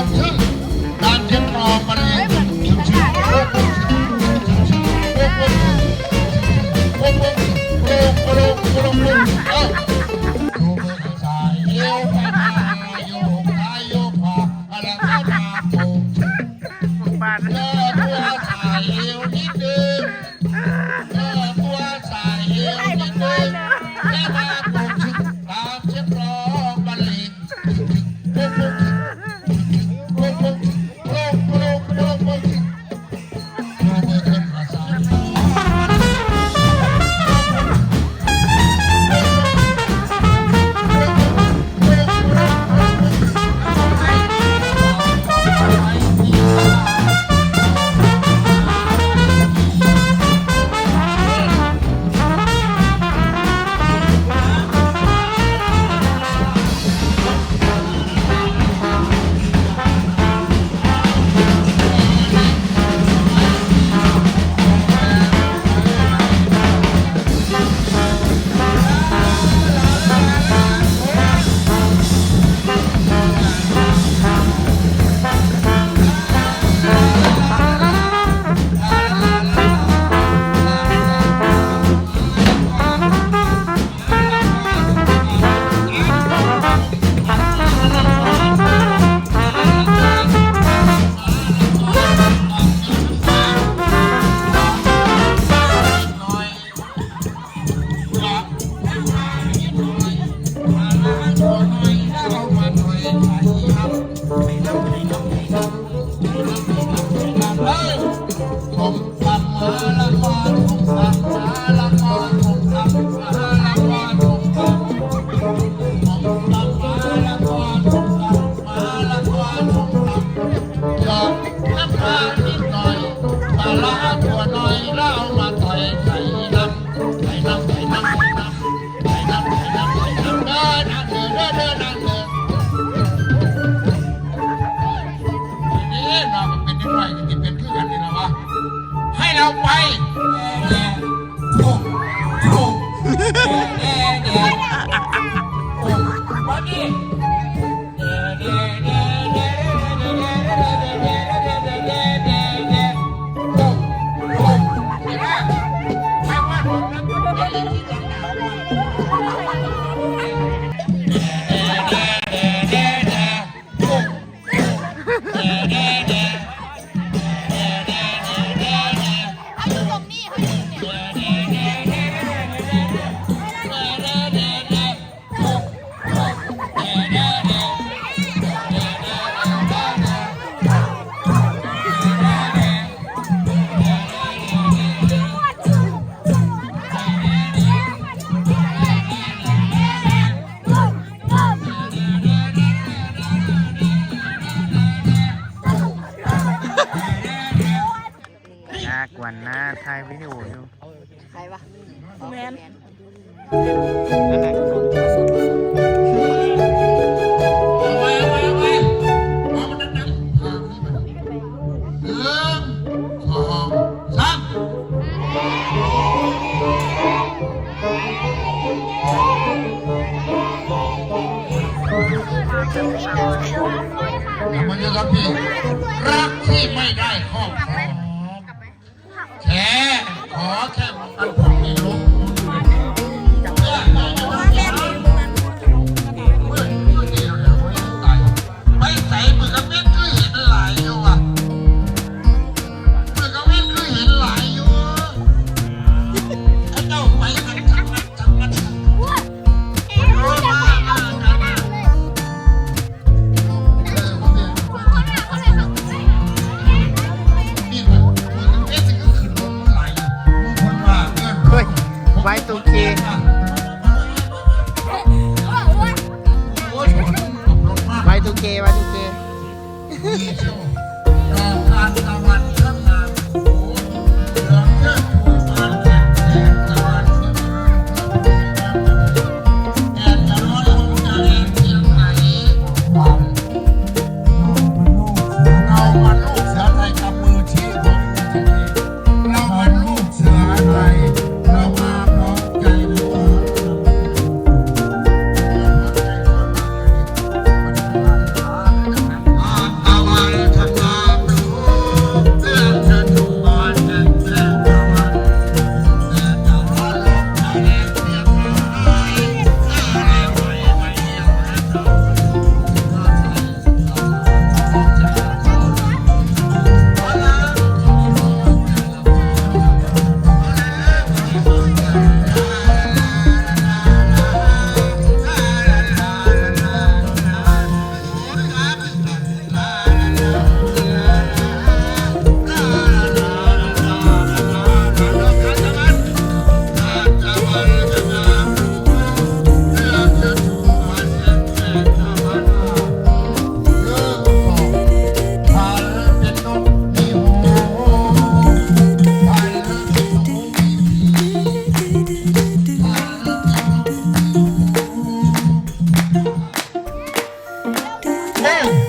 กช่องการเทียบรอปริ ละตัวน้อยเรามาต่อยไข่ำไข่ลำไข่ลำไข่ลำไข่ลำไข่ลำไข่ลเดินองเดินเนั่งเดินี่นะมันเป็นนิดหน่อยมันเป็นเพื่อนนี่นะวะให้เราไป แนนั่นแหละทมรัรักที่ไม่ได้ข้อ કે કે. 啊。